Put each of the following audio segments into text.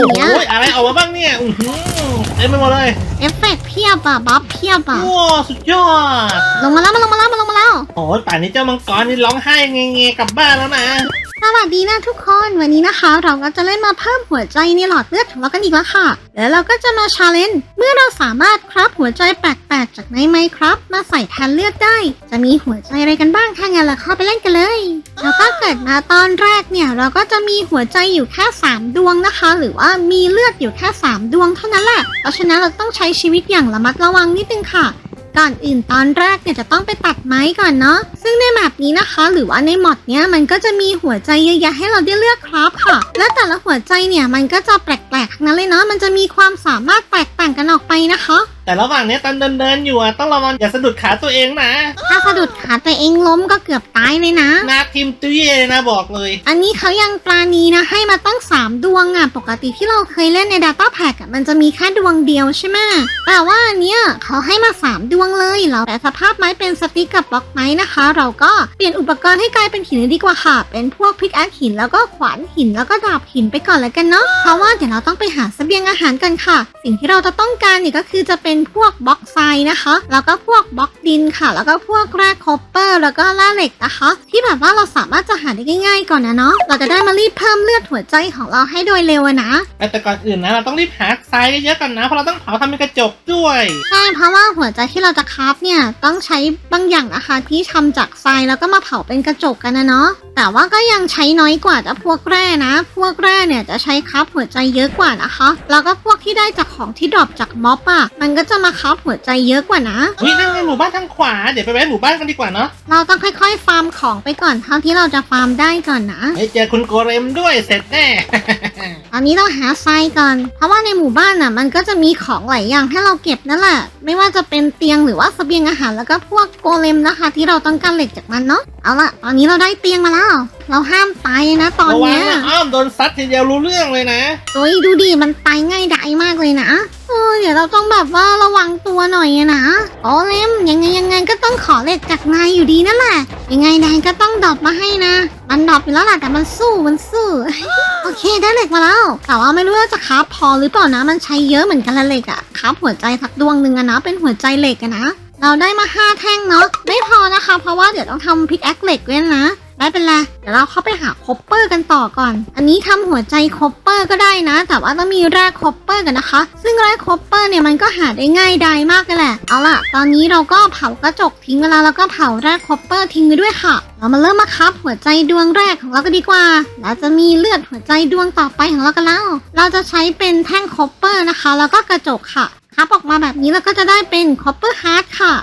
อย่างเงี้ย โอ้ยอะไรออกมาบ้างเนี่ยอื้อหือเต็มไปหมดเลยเอฟเฟกต์เพียบอะบัฟเพียบอะว้าวสุดยอด ลงมาแล้วมาลงมาแล้วมาลงมาแล้ว โอ้ยป่านนี้เจ้ามังกรนี่ร้องไห้เงยๆกลับบ้านแล้วนะ สวัสดีนะทุกคนวันนี้นะคะเราก็จะเล่นมาเพิ่มหัวใจในหลอดเลือดของเรากันอีกแล้วค่ะ แล้วเราก็จะมาชาเลนจ์เมื่อเราสามารถครับหัวใจแปลกๆจากในไมครับ มาใส่แทนเลือดได้ จะมีหัวใจอะไรกันบ้างถ้างั้นเราเข้าไปเล่นกันเลย แล้วก็เกิดมาตอนแรกเนี่ยเราก็จะมีหัวใจอยู่แค่ 3 ดวงนะคะ หรือว่ามีเลือดอยู่แค่ 3 ดวงเท่านั้นแหละเพราะฉะนั้นเราต้องใช้ชีวิตอย่างระมัดระวังนิดนึงค่ะก่อนอื่นตอนแรกเนี่ยจะต้องไปตัดไม้ก่อนเนาะซึ่งในแมปนี้นะคะ หรือว่าในมอดเนี้ยมันก็จะมีหัวใจเยอะแยะให้เราได้เลือกครับค่ะ และแต่ละหัวใจเนี่ยมันก็จะแปลกๆทั้งนั้นเลยเนาะมันจะมีความสามารถแตกต่างกันออกไปนะคะ แต่ระหว่างเนี้ยตอนเดินเดินๆอยู่อะต้องระวังอย่าสะดุดขาตัวเองนะถ้าสะดุดขาตัวเองล้มก็เกือบตายเลยนะ หน้าทิมตุ้ยเลยนะบอกเลย อันนี้เขายังปราณีนะให้มาตั้ง 3 ดวงอะปกติที่เราเคยเล่นใน Data Pack อะมันจะมีแค่ดวงเดียวใช่ไหมแต่ว่าอันเนี้ยเขาให้มา 3 ดวงเลยเราแต่สภาพไม้เป็นสติ๊กกับบล็อกไม้นะคะเราก็เปลี่ยนอุปกรณ์ให้กลายเป็นหินเลยดีกว่าค่ะ เป็นพวกพิกแอคหินแล้วก็ขวานหินแล้วก็ดาบหินไปก่อนแล้วกันเนาะ เพราะว่าเดี๋ยวเราต้องไปหาเสบียงอาหารกันค่ะ สิ่งที่เราจะต้องการเนี่ยก็คือจะเป็นพวกบล็อกทรายนะคะ แล้วก็พวกบล็อกดินค่ะ แล้วก็พวกแร่คอปเปอร์ แล้วก็แร่เหล็กนะคะ ที่แบบว่าเราสามารถจะหาได้ง่าย ๆ ก่อนนะเนาะ เราจะได้มารีบเพิ่มเลือดหัวใจของเราให้โดยเร็วอะนะ แต่ก่อนอื่นนะเราต้องรีบหาทรายเยอะๆก่อนนะเพราะเราต้องเผาทำเป็นกระจกด้วย ใช่ เพราะว่าหัวใจที่เราจะคราฟเนี่ยต้องใช้บางอย่างนะคะที่ทำจากทรายแล้วก็มาเผาเป็นกระจกกันนะเนาะแต่ว่าก็ยังใช้น้อยกว่าแต่พวกแร่นะ พวกแร่เนี่ยจะใช้คราฟหัวใจเยอะกว่านะคะ แล้วก็พวกที่ได้จากของที่ดรอปจากม็อบอะมันก็จะมาคราฟหัวใจเยอะกว่านะวินั่งในหมู่บ้านทางขวาเดี๋ยวไปแวะหมู่บ้านกันดีกว่าเนาะเราต้องค่อยๆฟาร์มของไปก่อนเท่าที่เราจะฟาร์มได้ก่อนนะไปเจอคุณโกเรมด้วยเสร็จแน่ ตอนนี้ต้องหาทรายก่อน เพราะว่าในหมู่บ้านน่ะมันก็จะมีของหลายอย่างให้เราเก็บนั่นแหละ ไม่ว่าจะเป็นเตียงหรือว่าเสบียงอาหารแล้วก็พวกโกเลมนะคะ ที่เราต้องการเหล็กจากมันเนาะเอาละตอนนี้เราได้เตียงมาแล้ว เราห้ามตายนะ ตอนระวังเนี้ยนะอ้อมโดนซัดทีเดียวรู้เรื่องเลยนะ โอ้ยดูดิมันตายง่ายดายมากเลยนะเออเดี๋ยวเราต้องแบบว่าระวังตัวหน่อยอะนะโกเลมยังไงยังไงก็ต้องขอเหล็กจากนายอยู่ดีนั่นแหละยังไงนายก็ต้องดรอปมาให้นะ มันดรอปอยู่แล้วแหละแต่มันสู้มันสู้ โอเคได้เหล็กมาแล้ว แต่ว่าไม่รู้ว่าจะคราฟพอหรือเปล่านะ มันใช้เยอะเหมือนกันละเหล็กอะคราฟหัวใจสักดวงหนึ่งอะนะเป็นหัวใจเหล็กอะนะ เราได้มาห้าแท่งเนาะไม่พอนะคะ เพราะว่าเดี๋ยวต้องทำพิกแอคเหล็กด้วยนะไม่เป็นไรเดี๋ยวเราเข้าไปหาคอปเปอร์กันต่อก่อน อันนี้ทำหัวใจคอปเปอร์ก็ได้นะ แต่ว่าต้องมีแร่คอปเปอร์กันนะคะ ซึ่งแร่คอปเปอร์เนี่ยมันก็หาได้ง่ายดายมากเลยแหละ เอาล่ะ ตอนนี้เราก็เผากระจกทิ้งเวลาแล้วก็เผาแร่คอปเปอร์ทิ้งไปด้วยค่ะ เรามาเริ่มมาคับหัวใจดวงแรกของเราก็ดีกว่า เราจะมีเลือดหัวใจดวงต่อไปของเรากันแล้ว เราจะใช้เป็นแท่งคอปเปอร์นะคะ แล้วก็กระจกค่ะ คับออกมาแบบนี้แล้วก็จะได้เป็นคอปเปอร์ฮาร์ดค่ะ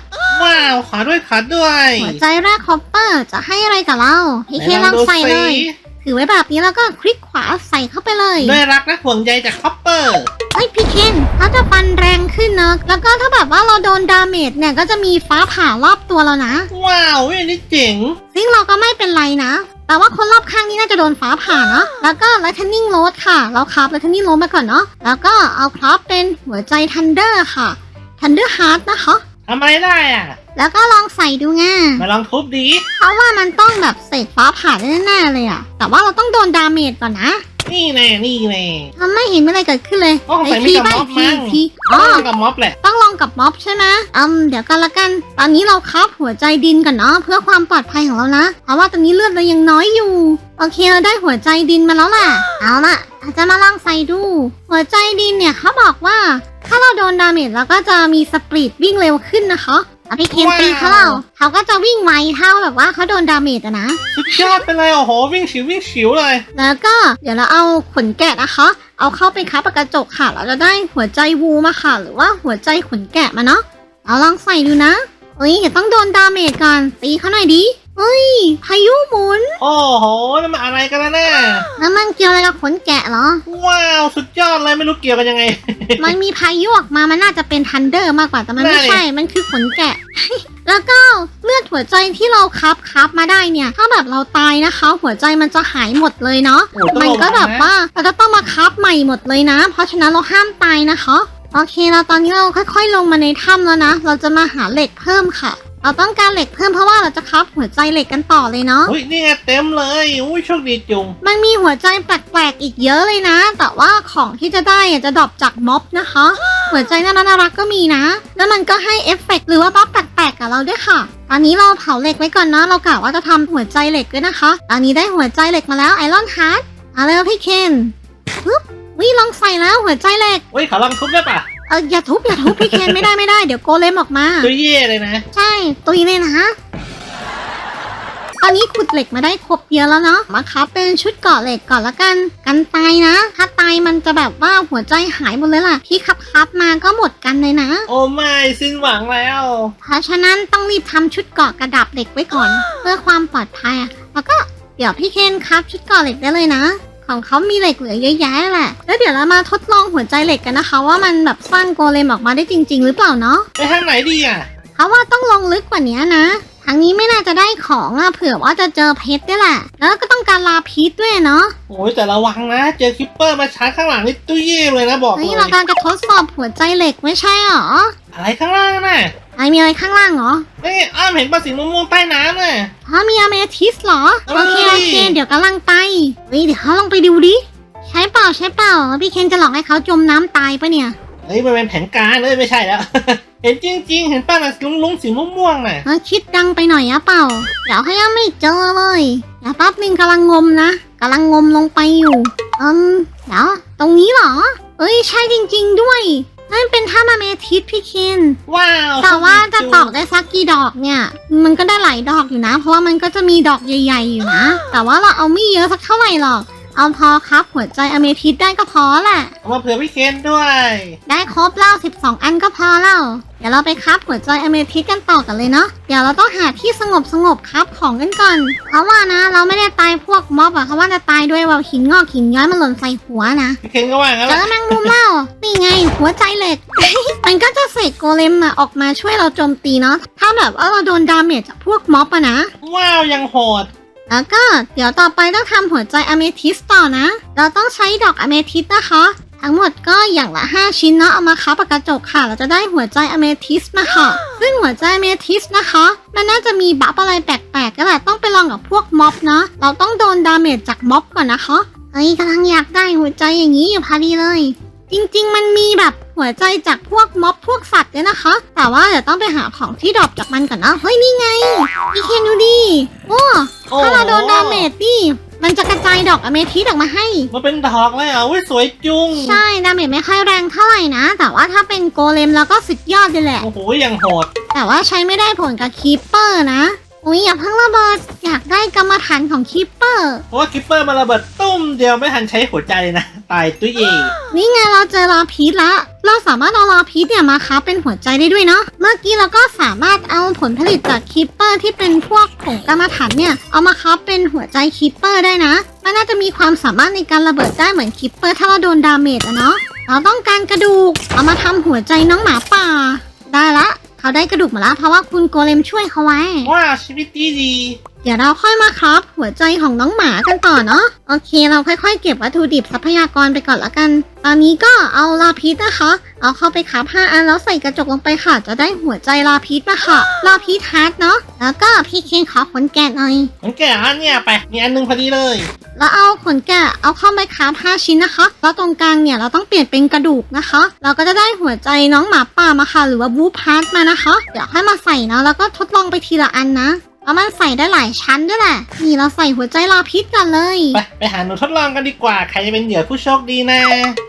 ว้าว ขอด้วยขอด้วยหัวใจแรกคอปเปอร์จะให้อะไรกับเราให้เคลองดูใส่เลยสิถือไว้แบบนี้แล้วก็คลิกขวาใส่เข้าไปเลย ด้วยรักและห่วงใยจากคอปเปอร์เฮ้ยพี่เคนเขาจะฟันแรงขึ้นเนอะแล้วก็ถ้าแบบว่าเราโดนดาเมจเนี่ยก็จะมีฟ้าผ่ารอบตัวเรานะ ว้าวอันนี้เจ๋งซึ่งเราก็ไม่เป็นไรนะ แต่ว่าคนรอบข้างนี่น่าจะโดนฟ้าผ่าเนาะ แล้วก็ lightning rod ค่ะ เราครับ lightning rod มาก่อนเนาะ แล้วก็เอาครับเป็นหัวใจ thunder ค่ะ thunder heart นะคะ ทำอะไรได้อะ แล้วก็ลองใส่ดูไงมาลองทุบดี เพราะว่ามันต้องแบบเสกฟ้าผ่าได้แน่ๆเลยอะแต่ว่าเราต้องโดนดาเมจก่อนนะ นี่แน่นี่แน่ทำไม่เห็นอะไรเกิดขึ้นเลยโอ้ใส่ไม่ทีกับไปม็อบทีมั้งทีอ๋ต้อองกับม็อบแหละ ต้องลองกับม็อบใช่ไหมอืมเดี๋ยวกันละกัน ตอนนี้เราคับหัวใจดินก่อนเนาะเพื่อความปลอดภัยของเรานะ เพราะว่าตอนนี้เลือดเรายังน้อยอยู่ โอเคเราได้หัวใจดินมาแล้วล่ะ เอาล่ะอาจจะมาลองใส่ดู หัวใจดินเนี่ยเขาบอกว่า ถ้าเราโดนดาเมจเราก็จะมีสปรีดวิ่งเร็วขึ้นนะคะ เอาพี่เคนตีเขาเราเขาก็จะวิ่งไวเท่าแบบว่าเขาโดนดาเมจอะนะ สุดยอดไปเลยโอ้โหวิ่งฉิววิ่งฉิวเลย แล้วก็เดี๋ยวเราเอาขนแกะนะคะ เอาเข้าไปคับกับกระจกค่ะ เราจะได้หัวใจวูมาค่ะ หรือว่าหัวใจขนแกะมาเนาะ เอาลองใส่ดูนะเอ้ยอย่าต้องโดนดาเมจก่อนตีเขาหน่อยดิ เฮ้ย พายุหมุน โอ้โหนั่นมันอะไรกันนะเนี่ยแล้วมันเกี่ยวอะไรกับขนแกะเหรอ ว้าวสุดยอดเลยไม่รู้เกี่ยวกันยังไง มันมีพายุออกมา มันน่าจะเป็นทันเดอร์มากกว่า แต่มันไม่ใช่ใช่มันคือขนแกะ แล้วก็เลือดหัวใจที่เราคับคับมาได้เนี่ย ถ้าแบบเราตายนะคะ หัวใจมันจะหายหมดเลยเนาะ โอ้ต้องมันก็ระวังแบบนะว่าเราจะต้องมาคับใหม่หมดเลยนะ เพราะฉะนั้นเราห้ามตายนะคะ โอเคเราตอนนี้เราค่อย ๆ ลงมาในถ้ำแล้วนะ เราจะมาหาเหล็กเพิ่มค่ะต เราต้องการเหล็กเพิ่มเพราะว่าเราจะครับหัวใจเหล็กกันต่อเลยเนาะ อุ้ยนี่ไงเต็มเลยอุ้ยโชคดีจุงมันมีหัวใจแปลกๆอีกเยอะเลยนะ แต่ว่าของที่จะได้อะจะดรอปจากม็อบนะคะ หัวใจน่ารักน่ารักก็มีนะ แล้วมันก็ให้เอฟเฟกต์หรือว่าบัฟแปลกๆกับเราด้วยค่ะ ตอนนี้เราเผาเหล็กไว้ก่อนเนาะ เรากะว่าจะทำหัวใจเหล็กด้วยนะคะ ตอนนี้ได้หัวใจเหล็กมาแล้วไอรอนฮาร์ดเอาเลยพี่เคนปึ๊บวิลองใส่แล้วหัวใจเหล็กอุ้ยขอลองทุบได้ปะ เอออย่าทุบอย่าทุบพี่เคนไม่ได้ไม่ได้เดี๋ยวโกเลมออกมา ตัวเย่เลยนะ ใช่ตุยเลยนะตอนนี้ขุดเหล็กมาได้ครบเยอะแล้วเนาะมาครับเป็นชุดเกราะเหล็กก่อนละกัน กันตายนะ ถ้าตายมันจะแบบว่าหัวใจหายหมดเลยล่ะที่คับคับๆมาก็หมดกันเลยนะ โอ้ไม่สิ้นหวังแล้ว เพราะฉะนั้นต้องรีบทำชุดเกราะกระดับเหล็กไว้ก่อน เพื่อความปลอดภัยอะแล้วก็เดี๋ยวพี่เคนครับชุดเกราะเหล็กได้เลยนะ ของเขามีเหล็กเหลือเยอะแยะแหละ แล้วเดี๋ยวเรามาทดลองหัวใจเหล็กกันนะคะ ว่ามันแบบสร้างโกเลมออกมาได้จริง ๆ หรือเปล่าเนาะไปทางไหนดีอะเพราะว่าต้องลงลึกกว่านี้นะทางนี้ไม่น่าจะได้ของอะเผื่อว่าจะเจอเพชรด้วยแหละแล้วก็ต้องการลาพีชด้วยเนาะโอ้ยแต่ระวังนะเจอคิปเปอร์มาชาร์จข้างหลังนี่ตุ้ยเย่เลยนะบอกเลเฮ้ยยเรากำลังจะทดสอบหัวใจเหล็กไม่ใช่หรออะไรข้างล่างน่ะ ไอมีอะไรข้างล่างเหรอเอ้ยอ้ามเห็นปลาสีม่วงๆใต้น้ำน่ะ ฮะมีอเมทิสเหรอ เอ้โอย เคโอเคเดี๋ยวกำลังไปเฮ้ยเดี๋ยวเขาลองไปดูดิ ใช่เปล่าใช่เปล่า พี่เคนจะหลอกให้เขาจมน้ำตายปะเนี่ยเฮ้ยมันเป็นแผนการเลยไม่ใช่แล้ว เห็นจริง ๆ เห็นป้าน่ะลุงๆสีม่วงๆน่ะ เออคิดดังไปหน่อยอะเปล่า เดี๋ยวให้ยังไม่เจอเลยเดี๋ยวแป๊บนึงกำลังงมนะกำลังงมลงไปอยู่อืมเดี๋ยวตรงนี้เหรอ เอ้ยใช่จริง ๆ ด้วย นั่นเป็นถ้ำอเมทิสพี่เคนว้าวแต่ว่าจะตอกได้สักกี่ดอกเนี่ย มันก็ได้หลายดอกอยู่นะ เพราะว่ามันก็จะมีดอกใหญ่ ๆ อยู่นะ แต่ว่าเราเอาไม่เยอะสักเท่าไหร่หรอก เอาพอครับ หัวใจอเมทิสได้ก็พอแหละเอามาเผื่อพี่เคนด้วย ได้ครบแล้ว12 อันก็พอแล้วเดี๋ยวเราไปครับหัวใจอเมทิสกันต่อกันเลยเนาะเดี๋ยวเราต้องหาที่สงบสงบๆครับของกันก่อน เพราะว่านะเราไม่ได้ตายพวกม็อบอะเขาว่าจะตายด้วยว่าหินงอกหินย้อยมันหล่นใส่หัวนะพี่เคนก็ว่างั้นเจแหละอแมงมุมแล้วนี่ไงหัวใจเหล็ก มันก็จะเสกโกเลมอะออกมาช่วยเราโจมตีเนาะถ้าแบบว่าเราโดนดาเมจจากพวกม็อบอะนะ ว้าวยังโหด แล้วก็เดี๋ยวต่อไปต้องทำหัวใจอเมทิสต่อนะ เราต้องใช้ดอกอเมทิสนะคะ ทั้งหมดก็อย่างละ 5 ชิ้นเนาะเอามาคับกับกระจกค่ะ เราจะได้หัวใจอเมทิสมาค่ะ ซึ่งหัวใจอเมทิสนะคะ มันน่าจะมีบัฟอะไรแปลกๆก็แหละต้องไปลองกับพวกม็อบนะเราต้องโดนดาเมจจากม็อบก่อนนะคะเฮ้ยกำลังอยากได้หัวใจอย่างนี้อยู่พอดีเลย จริงๆ มันมีแบบหัวใจจากพวกม็อบพวกสัตว์เนี่ยนะคะ แต่ว่าเดี๋ยวต้องไปหาของที่ดรอปจากมันก่อนนะ เฮ้ย นี่ไงพี่เคนดูดิโอ้โอ้ถ้าเราโดนดาเมจนี่มันจะกระจายดอกอเมทิสออกมาให้ มันเป็นดอกเลยอะอุ้ยสวยจุง ใช่ ดาเมจไม่ค่อยแรงเท่าไหร่นะ แต่ว่าถ้าเป็นโกเลมแล้วก็สุดยอดเลยแหละ โอ้โหยังโหด แต่ว่าใช้ไม่ได้ผลกับคีปเปอร์นะ อุ้ยอย่าเพิ่งระเบิดอยากได้กรรมฐานของคีปเปอร์เพราะว่าคิปเปอร์มาระเบิดตุ้มเดียวไม่ทันใช้หัวใจเลยนะ ตายตุ้ยเย่นี่ไงเราเจอลาพีชละ เราสามารถเอาลาพีชเนี่ยมาค้าเป็นหัวใจได้ด้วยเนาะเมื่อกี้เราก็สามารถเอาผลผลิตจากคีปเปอร์ที่เป็นพวกผงกรรมฐานเนี่ยเอามาค้าเป็นหัวใจคีปเปอร์ได้นะมันน่าจะมีความสามารถในการระเบิดได้เหมือนคีปเปอร์ถ้าเราโดนดาเมจอะเนาะเราต้องการกระดูกเอามาทำหัวใจน้องหมาป่า ได้ละ เขาได้กระดูกมาแล้วเพราะว่าคุณโกเลมช่วยเขาไว้ ว้าชีวิตดีดี ดี๋ยวเราค่อยมาครับหัวใจของน้องหมากันต่อเนาะโอเค เราค่อยๆ เก็บวัตถุดิบทรัพยากรไปก่อนละกัน ตอนนี้ก็เอาลาพิษนะคะ เอาเข้าไปขับ5อันแล้วใส่กระจกลงไปค่ะ จะได้หัวใจลาพิษมาค่ะลาพิษฮาร์ดเนาะแล้วก็พี่เคนขอขนแกะหน่อยมันแก่อันเนี่ยไปมีอันหนึงพอดีเลย แล้วเอาขนแกะเอาเข้าไปคราฟ5ชิ้นนะคะแล้วตรงกลางเนี่ยเราต้องเปลี่ยนเป็นกระดูกนะคะ เราก็จะได้หัวใจน้องหมาป่ามาค่ะ หรือว่าบูพาร์ทมานะคะ เดี๋ยวให้มาใส่นะแล้วก็ทดลองไปทีละอันนะ แล้วมันใส่ได้หลายชั้นด้วยแหละ นี่เราใส่หัวใจลาพิษกันเลย ไปไปหาหนูทดลองกันดีกว่า ใครจะเป็นเหยื่อผู้โชคดีนะ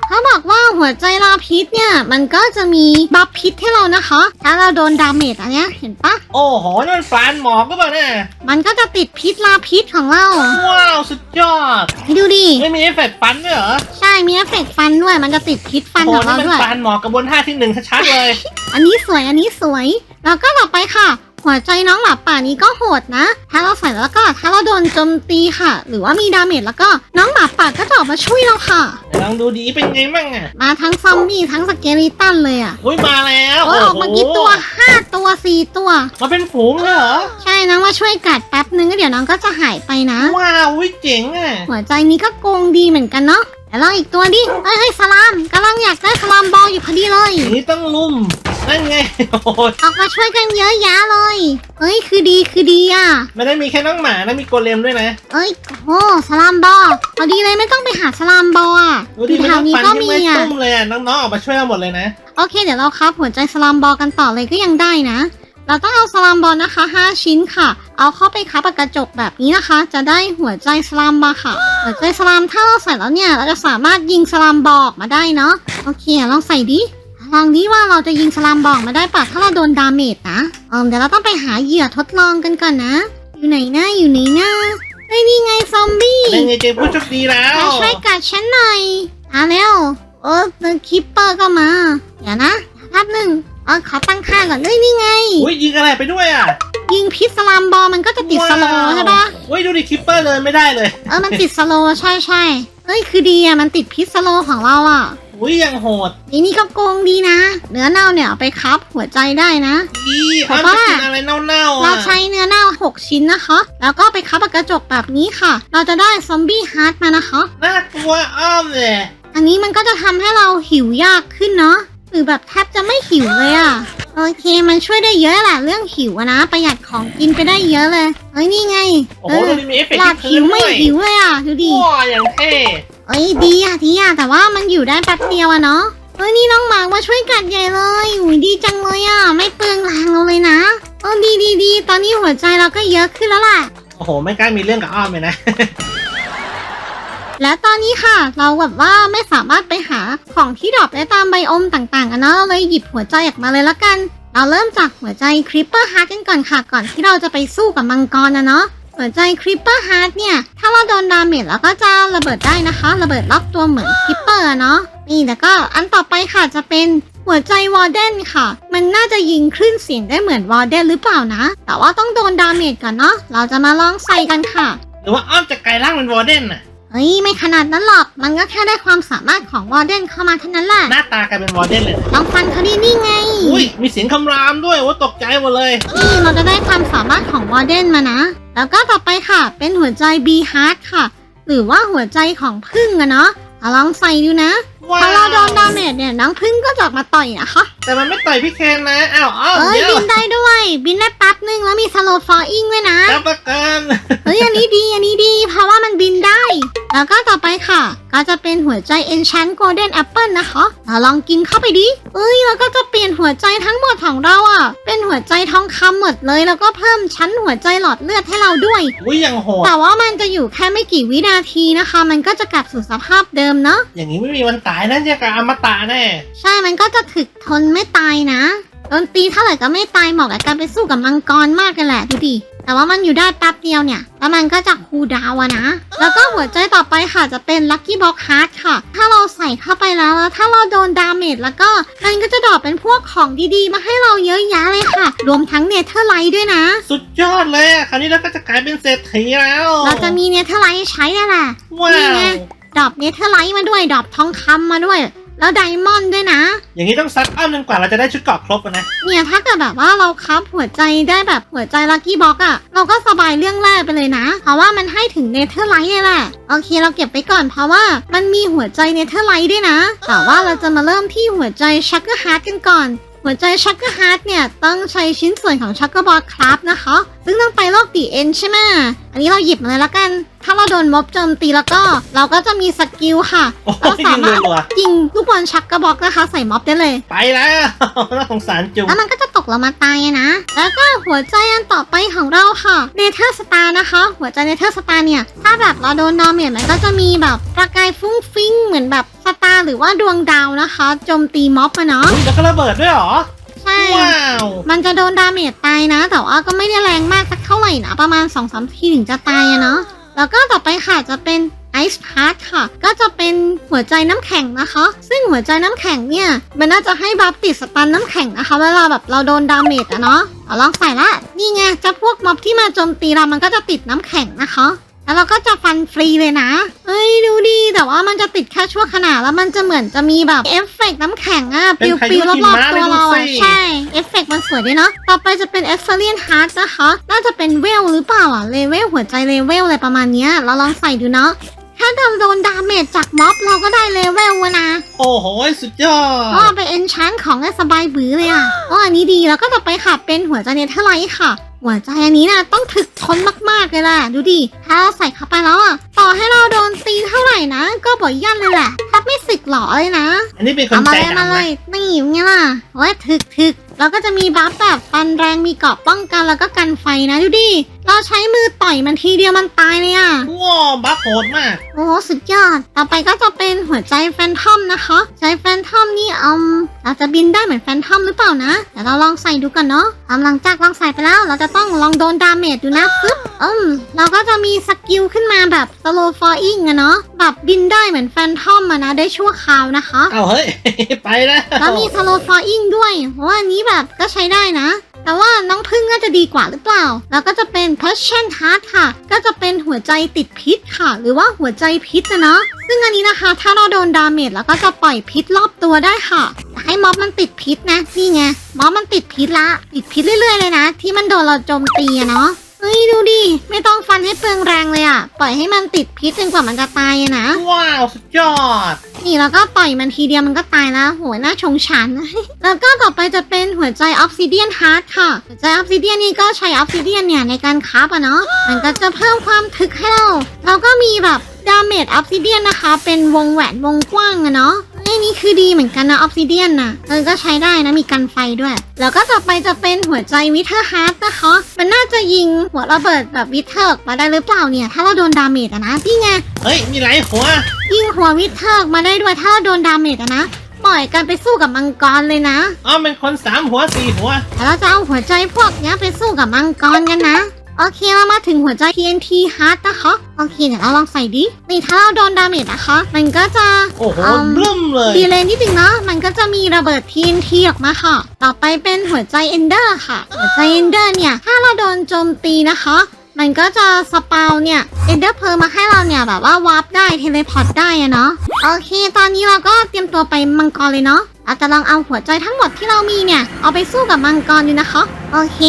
เขาบอกว่าหัวใจลาพิษเนี่ย มันก็จะมีบัฟพิษให้เรานะคะ ถ้าเราโดนดาเมจอันเนี้ยเห็นปะ โอ้โหนี่มันปลานหมอกก็เปล่าเนี่ยมันก็จะติดพิษลาพิษของเรา ว้าวสุดยอดให้ดูดิ ไม่มีเอฟเฟกต์ฟันด้วยเหรอใช่ มีเอฟเฟกต์ฟันด้วย มันจะติดพิษฟันโอ้ของโหนี่เรามันด้วยปลานหมอกกระบวนท่าที่หนึ่งชัดๆเลย อันนี้สวย อันนี้สวย แล้วก็ต่อไปค่ะ หัวใจน้องหมาป่านี้ก็โหดนะ ถ้าเราใส่แล้วก็ถ้าเราโดนโจมตีค่ะ หรือว่ามีดาเมจแล้วก็น้องหมาป่าก็จะออกมาช่วยเราค่ะเดี๋ยวลองดูดีเป็นไงมั่งอะมาทั้งซอมบี้ทั้งสเกลิตันเลยอะอุ้ยมาแล้วโอ้ยออกมากี่ตัวห้าตัวสี่ตัว มาเป็นฝูงเลยเหรอ ใช่น้องมาช่วยกัดแป๊บนึงก็เดี๋ยวน้องก็จะหายไปนะ ว้าวอุ้ยเจ๋งอะหัวใจนี้ก็โกงดีเหมือนกันเนาะ เดี๋ยวลองอีกตัวดิเฮ้ยเฮ้ยสลามกำลังอยากได้สลามบอลอยู่พอดีเลย อย่างนี้ต้องลุมนั่นไงโอ้ยออกมาช่วยกันเยอะแยะเลยเฮ้ยคือดีคือดีอะ ไม่ได้มีแค่น้องหมานะมีโกเลมด้วยนะ เอ้ยโอ้สลามบอพอดีเลยไม่ต้องไปหาสลามบออะดูดิไม่แถต้วองนี้ฟันก็ที่มีไม่อะ ตุ้มเลยอะน้องๆออกมาช่วยเราหมดเลยนะ โอเค เดี๋ยวเราครับหัวใจสลามบอกันต่อเลยก็ยังได้นะ เราต้องเอาสลามบอลนะคะ 5 ชิ้นค่ะ เอาเข้าไปคับกับกระจกแบบนี้นะคะ จะได้หัวใจสลามบอค่ะ หัวใจสลามถ้าเราใส่แล้วเนี่ย เราจะสามารถยิงสลามบอออกมาได้เนาะ โอเคลองใส่ดิลองดิว่าเราจะยิงสลามบอออกมาได้ปะถ้าเราโดนดาเมจนะเออเดี๋ยวเราต้องไปหาเหยื่อทดลองกันก่อนนะ อยู่ไหนนะอยู่ไหนนะเฮ้ยนี่ไงซอมบี้นั่นไงเจอผู้โชคดีแล้วมาช่วยกัดฉันหน่อยมาเร็วเออคิปเปอร์ก็มา เดี๋ยวนะแป๊บหนึ่งเออขอตั้งค่าก่อนเอ้ยนี่ไง อุ้ยยิงอะไรไปด้วยอะยิงพิษสลามบอลมันก็จะติดสโลว์ใช่ปะอุ้ยดูดิคิปเปอร์เลยไม่ได้เลย เออมันติดสโลว์ใช่ใช่เอ้ยคือดีอะมันติดพิษสโลว์ของเราอะอุ้ยยังโหดนี่นี่ก็โกงดีนะ เนื้อเน่าเนี่ยเอาไปคับหัวใจได้นะอีเพราะอ้าวจะว่ากินอะไรเน่าๆเราอะใช้เนื้อเน่า6ชิ้นนะคะ แล้วก็ไปคับกับกระจกแบบนี้ค่ะ เราจะได้ซอมบี้ฮาร์ดมานะคะ น่ากลัวอ้อมเลยอันนี้มันก็จะทำให้เราหิวยากขึ้นเนาะ หรือแบบแทบจะไม่หิวเลยอะ่ะ โอเค มันช่วยได้เยอะแหละเรื่องหิวอะนะ ประหยัดของกินไปได้เยอะเลยเอ้ยนี่ไงโอ้เอโหอดูดิมีเอฟเฟกต์หลาดที่หิพื้วนไม่ด้วยหิวเลยอะดูดิว้าอย่างเท่เอ้ยดีอะดีอะแต่ว่ามันอยู่ได้แป๊บเดียวอะเนาะเอ้ยนี่น้องหมามาช่วยกัดใหญ่เลยอุ้ยดีจังเลยอะไม่เปลืองแรงเราเลยนะเออดีดีดีตอนนี้หัวใจเราก็เยอะขึ้นแล้วล่ะโอ้โห ไม่กล้ามีเรื่องกับอ้อมเลยนะ และตอนนี้ค่ะ เราแบบว่าไม่สามารถไปหาของที่ดรอปได้ตามไบโอมต่างๆอะเนาะเราเลยหยิบหัวใจออกมาเลยละกัน เราเริ่มจากหัวใจคริปเปอร์ฮาร์ดกันก่อนค่ะก่อนที่เราจะไปสู้กับมังกรนะเนาะหัวใจคริปเปอร์ฮาร์ดเนี่ย ถ้าเราโดนดาเมจแล้วก็จะระเบิดได้นะคะ ระเบิดรอบตัวเหมือนคริปเปอร์เนาะนี่แล้วก็อันต่อไปค่ะจะเป็นหัวใจวอร์เดนค่ะ มันน่าจะยิงคลื่นเสียงได้เหมือนวอร์เดนหรือเปล่านะ แต่ว่าต้องโดนดาเมจก่อนเนาะเราจะมาลองใส่กันค่ะ หรือว่าอ้อมจะกลายร่างเป็นวอร์เดนน่ะ เฮ้ยไม่ขนาดนั้นหรอก มันก็แค่ได้ความสามารถของวอร์เดนเข้ามาเท่านั้นแหละ หน้าตากลายเป็นวอร์เดนเลย ลองฟันเขาดินี่ไง อุ้ยมีเสียงคำรามด้วยโอ้ตกใจหมดเลย นี่เราจะได้ความสามารถของวอร์เดนมานะ แล้วก็ต่อไปค่ะ เป็นหัวใจ B Heart ค่ะ หรือว่าหัวใจของพึ่งอะเนาะเอาลองใส่ดูนะว้าพอเราโดนดาเมจเนี่ยน้องพึ่งก็จะออกมาต่อยนะคะ แต่มันไม่ต่อยพี่เคนนะอ้าวอ้อมเอ้ยเดี๋ยวบินได้ด้วย บินได้แป๊บนึงแล้วมีสโลฟอร์อิงด้วยนะจับประกันเฮ้ยอันนี้ดีอันนี้ดีเพราะว่ามันบินได้ แล้วก็ต่อไปค่ะ ก็จะเป็นหัวใจ Enchant Golden Apple นะคะเราลองกินเข้าไปดิเอ้ยแล้วก็จะเปลี่ยนหัวใจทั้งหมดของเราอะ เป็นหัวใจทองคำหมดเลย แล้วก็เพิ่มชั้นหัวใจหลอดเลือดให้เราด้วย อุ้ยยังโหดแต่ว่ามันจะอยู่แค่ไม่กี่วินาทีนะคะ มันก็จะกลับสู่สภาพเดิมเนาะอย่างนี้ไม่มีวันตายนะเจ้ากับอมตะแน่ใช่มันก็จะถึกทนไม่ตายนะโดนตีเท่าไหร่ก็ไม่ตายเหมาะกับการไปสู้กับมังกรมากกันแหละดูดิแต่ว่ามันอยู่ได้แป๊บเดียวเนี่ยแล้วมันก็จะคูลดาวน์อะนะ แล้วก็หัวใจต่อไปค่ะจะเป็น Lucky Box Heart ค่ะ ถ้าเราใส่เข้าไปแล้วแล้ว ถ้าเราโดนดาเมจแล้วก็มันก็จะดรอปเป็นพวกของดีๆ มาให้เราเยอะแยะเลยค่ะ รวมทั้งเนเธอร์ไลท์ด้วยนะ สุดยอดเลยอะคราวนี้เราก็จะกลายเป็นเศรษฐีแล้ว เราจะมีเนเธอร์ไลท์ใช้นั่นแหละว้านี่ไงวดรอปเนเธอร์ไลท์มาด้วยดรอปทองคำมาด้วย แล้วไดมอนด์ด้วยนะ อย่างนี้ต้องซัดอ้อมจนกว่าเราจะได้ชุดเกราะครบอะนะ เนี่ยถ้าเกิดแบบว่าเราคับหัวใจได้แบบหัวใจลั c กี้บ็อกอะเราก็สบายเรื่องแรกไปเลยนะ เพราะว่ามันให้ถึงเนเธอร์ไลท์เลยแหละ โอเคเราเก็บไปก่อนเพราะว่ามันมีหัวใจเนเธอร์ไลท์ด้วยนะ แต่ว่าเราจะมาเริ่มที่หัวใจชักเกอร์ฮาร์ดกันก่อน หัวใจชักเกอร์ฮาร์ดเนี่ย ต้องใช้ชิ้นส่วนของชักเกอร์บอลครับนะคะ ซึ่งต้องไปโลกดีเอ็นใช่ไหมอันนี้เราหยิบมาเลยละกัน ถ้าเราโดนม็อบโจมตีแล้วก็ เราก็จะมีสกิลค่ะโอ้โหเรายิสางมารถรัวยิงลูกบอลชักเกอร์บอกนะคะ ใส่ม็อบได้เลยๆไปแล้วน่าสงสารจุงแล้วมันก็จะ ตกลงมาตายอะนะ แล้วก็หัวใจอันต่อไปของเราค่ะเนเธอร์สตาร์นะคะ หัวใจเนเธอร์สตาร์เนี่ย ถ้าแบบเราโดนดาเมจมันก็จะมีแบบประกายฟุ้งฟิ้งเหมือนแบบสตาร์หรือว่าดวงดาวนะคะโจมตีม็อบอะเนาะแล้วก็ระเบิดด้วยเหรอใช่ว้าวมันจะโดนดาเมจตายนะ แต่ว่าก็ไม่ได้แรงมากสักเท่าไหร่นะประมาณ2อสทีถึงจะตายอะเนาะแล้วก็ต่อไปค่ะจะเป็น ไอซ์พาร์ทค่ะ ก็จะเป็นหัวใจน้ำแข็งนะคะ ซึ่งหัวใจน้ำแข็งเนี่ย มันน่าจะให้บัฟติดสตันน้ำแข็งนะคะ เวลาแบบเราโดนดาเมจอะเนาะเอาลองใส่ละ นี่ไงจะพวกม็อบที่มาโจมตีเรามันก็จะติดน้ำแข็งนะคะแล้วเราก็จะฟันฟรีเลยนะเฮ้ยดูดีแต่ว่ามันจะติดแค่ชั่วขณะแล้วมันจะเหมือนจะมีแบบเอฟเฟกต์น้ำแข็งอะปเป็นพายุลิวๆรอบๆหิตัวมะเลยเราดูอะสิใช่เอฟเฟกต์มันสวยด้วยเนาะต่อไปจะเป็น e x c e l l e n t Heart นะคะ น่าจะเป็นเวลหรือเปล่าอะเลเวลหัวใจเลเวลอะไรประมาณเนี้ยเราลองใส่ดูเนาะ ถ้าเราโดนดาเมจจากม็อบเราก็ได้เลเวลอะนะโอ้โห สุดยอก็ดไปเอนชานของได้สบายบือเลยอะอ๋ออันนี้ดีแล้วก็ต่อไปค่ะเป็นหัวใจเนเธอร์ไลท์ค่ะ หัวใจอันนี้นะต้องถึกทนมากๆเลยแหละดูดิถ้าเราใส่เข้าไปแล้วอะต่อให้เราโดนตีเท่าไหร่นะ ก็บ่ยันเลยแหละแทบไม่สึกหล่อเลยนะ อันนี้เป็นคนเอามาใจเลยมาดำเลนะยนี่ไงล่ะโอ้ยถึกถึกแล้วก็จะมีบัฟแบบฟันแรงมีเกราะป้องกันแล้วก็กันไฟนะดูดิ เราใช้มือต่อยมันทีเดียวมันตายเลยอะ ว้าวบัฟโหดมาก โอ้สุดยอด ต่อไปก็จะเป็นหัวใจแฟนทอมนะคะ ใจแฟนทอมนี่อืมเราจะบินได้เหมือนแฟนทอมหรือเปล่านะเดี๋ยวเราลองใส่ดูกันเนาะอืมหลังจากลองใส่ไปแล้วเราจะต้องลองโดนดาเมจดูนะปึ๊บอืมเราก็จะมีสกิลขึ้นมาแบบ slow falling อะเนาะแบบบินได้เหมือนแฟนทอมอะนะได้ชั่วคราวนะคะ เอาเฮ้ย ไปแล้ว แล้วมี slow falling ด้วยเพราะว่าอันนี้แบบก็ใช้ได้นะ แต่ว่าน้องพึ่งน่าจะดีกว่าหรือเปล่า แล้วก็จะเป็น passion heart ค่ะ ก็จะเป็นหัวใจติดพิษค่ะ หรือว่าหัวใจพิษนะเนาะซึ่งอันนี้นะคะ ถ้าเราโดนดาเมจแล้วก็จะปล่อยพิษรอบตัวได้ค่ะให้ม็อบมันติดพิษนะนี่ไงม็อบมันติดพิษละ ติดพิษเรื่อยๆเลยนะ ที่มันโดนเราโจมตีอะเนาะ เฮ้ยดูดิ ไม่ต้องฟันให้เปลืองแรงเลยอะปล่อยให้มันติดพิษจนกว่ามันจะตายอะนะ ว้าว สุดยอด นี่แล้วก็ต่อยมันทีเดียวมันก็ตายแล้วโหยน่าชงชัน แล้วก็ต่อไปจะเป็นหัวใจออฟซิเดียนฮาร์ดค่ะ หัวใจออฟซิเดียนนี่ก็ใช้ออฟซิเดียนเนี่ยในการคราฟอะเนาะ มันก็จะเพิ่มความถึกให้เรา แล้วก็มีแบบดาเมจออฟซิเดียนนะคะ เป็นวงแหวนวงกว้างอะเนาะเอ้ยนี่ คือดีเหมือนกันนะออฟซิเดียนนะเออก็ใช้ได้นะมีกันไฟด้วย แล้วก็ต่อไปจะเป็นหัวใจวิเทอร์ฮาร์ดนะคะมันน่าจะยิงหัวระเบิดแบบวิเทอร์ออกมาได้หรือเปล่าเนี่ย ถ้าเราโดนดาเมจอะนะพี่ไงเฮ้ย มีหลายหัว ยิงหัววิทเทอร์ออกมาได้ด้วยถ้าเราโดนดาเมจอะนะปล่อยกันไปสู้กับมังกรเลยนะ อ๋อเป็นคนสามหัวสี่หัวแต่เราจะเอาหัวใจพวกเนี้ยไปสู้กับมังกรกันนะ โอเคเรามาถึงหัวใจ TNT Heart นะคะ โอเคเดี๋ยวเราลองใส่ดินี่ถ้าเราโดนดาเมจนะคะ มันก็จะโอ้โหอืมบึ้มเลย ดีเลยนิดนึงเนาะมันก็จะมีระเบิด TNT ออกมาค่ะ ต่อไปเป็นหัวใจ Ender ค่ะ หัวใจ Ender เนี่ย ถ้าเราโดนโจมตีนะคะ มันก็จะสปาวเนี่ย Ender Pearl มาให้เราเนี่ยแบบว่าวาร์ปได้ เทเลพอร์ตได้อะเนาะ โอเค ตอนนี้เราก็เตรียมตัวไปมังกรเลยเนาะ เราจะลองเอาหัวใจทั้งหมดที่เรามีเนี่ย เอาไปสู้กับมังกรดูนะคะ โอเค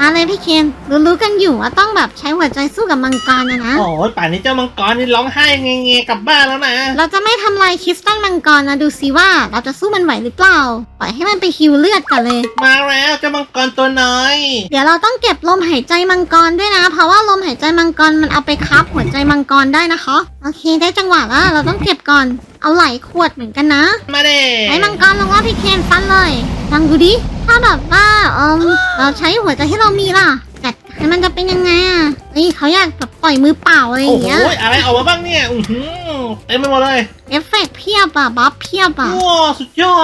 มาเลยพี่เคนรู้ๆกันอยู่ว่าต้องแบบใช้หัวใจสู้กับมังกรนะนะ โอ้โหป่านนี้เจ้ามังกรนี่ร้องไห้เงยๆกลับบ้านแล้วนะ เราจะไม่ทำลายคริสตัลมังกรนะดูสิว่าเราจะสู้มันไหวหรือเปล่า ปล่อยให้มันไปฮิวเลือดก่อนเลย มาแล้วเจ้ามังกรตัวน้อย เดี๋ยวเราต้องเก็บลมหายใจมังกรด้วยนะ เพราะว่าลมหายใจมังกรมันเอาไปคับหัวใจมังกรได้นะคะ โอเคได้จังหวะแล้วเราต้องเก็บก่อน เอาไหลขวดเหมือนกันนะมาเด้ไอ้มังกรลงว่าพี่เคนฟันเลยลองดูดิถ้าแบบว่าเอมเราใช้หัวใจที่เรามีล่ะจัดการมันจะเป็นยังไงอะเฮ้ยเขาอยากแบบปล่อยมือเปล่าอะไรอโอ้ย่างโหเงี้ยอะไรออกมาบ้างเนี่ยอือหือเต็มไปหมดเลยเอฟเฟกต์เพียบอะบัฟเพียบอะว้าวสุดยอ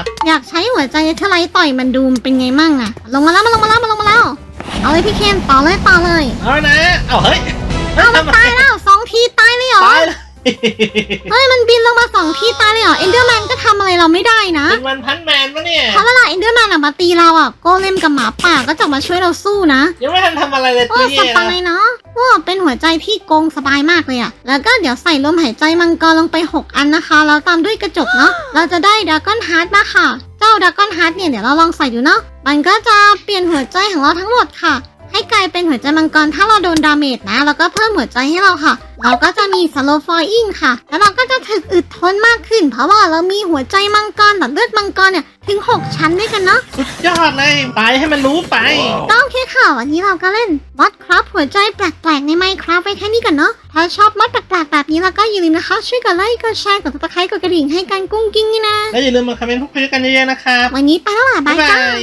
ด อยากใช้หัวใจเทอร์ไลท์ต่อยมันดูมันเป็นไงมั่งอะลงมาแล้วมาลงมาแล้วมาลงมาแล้วเอาเลยพี่เคนต่อเลยต่อเลยเอานะเอาเฮ้ยเอามันตายแล้วสองทีตายเลยเหรอตาย เลยเฮ้ยมันบินลงมาสองทีตายเลยเหรอเอนเดอร์แมนก็ทำอะไรเราไม่ได้นะเป็นวันพันแมนปะเนี่ยเพราะเวลาเอนเดอร์แมนอะมาตีเราอะโกเลมกับหมาป่าก็จะมาช่วยเราสู้นะยังไม่ทันทำอะไรเลยโอ้ตัวสเย่บายเนาะว้าเป็นหัวใจที่โกงสบายมากเลยอะแล้วก็เดี๋ยวใส่ลมหายใจมังกรลงไป 6 อันนะคะ แล้วตามด้วยกระจกเนาะเราจะได้ดากอนฮาร์ดมาค่ะ เจ้าดากอนฮาร์ดเนี่ยเดี๋ยวเราลองใส่ดูเนาะมันก็จะเปลี่ยนหัวใจของเราทั้งหมดค่ะ ให้กลายเป็นหัวใจมังกรถ้าเราโดนดาเมจนะ แล้วก็เพิ่มหัวใจให้เราค่ะ เราก็จะมีสโลฟอยอิงค่ะ แล้วเราก็จะถึกอึดทนมากขึ้น เพราะว่าเรามีหัวใจมังกรแบบเลือดมังกรเนี่ยถึง 6 ชั้นด้วยกันเนาะสุดยอดเลยตายให้มันรู้ไปก็โอเคค่ะ วันนี้เราก็เล่นมอดครับหัวใจแปลกๆ ในไมค์ครับไว้แค่นี้ก่อนเนาะ ถ้าชอบมอดแปลกๆ แบบนี้แล้วก็อย่าลืมนะคะ ช่วยกดไลค์ กดแชร์ กดติดตามกดกระดิ่งให้กันกุ้งกิ้งนี่นะ และอย่าลืมมาคอมเมนต์พูดคุยกันเยอะๆนะครับวันนี้ไปแล้วล่ะบ๊าบายยบาจ้าย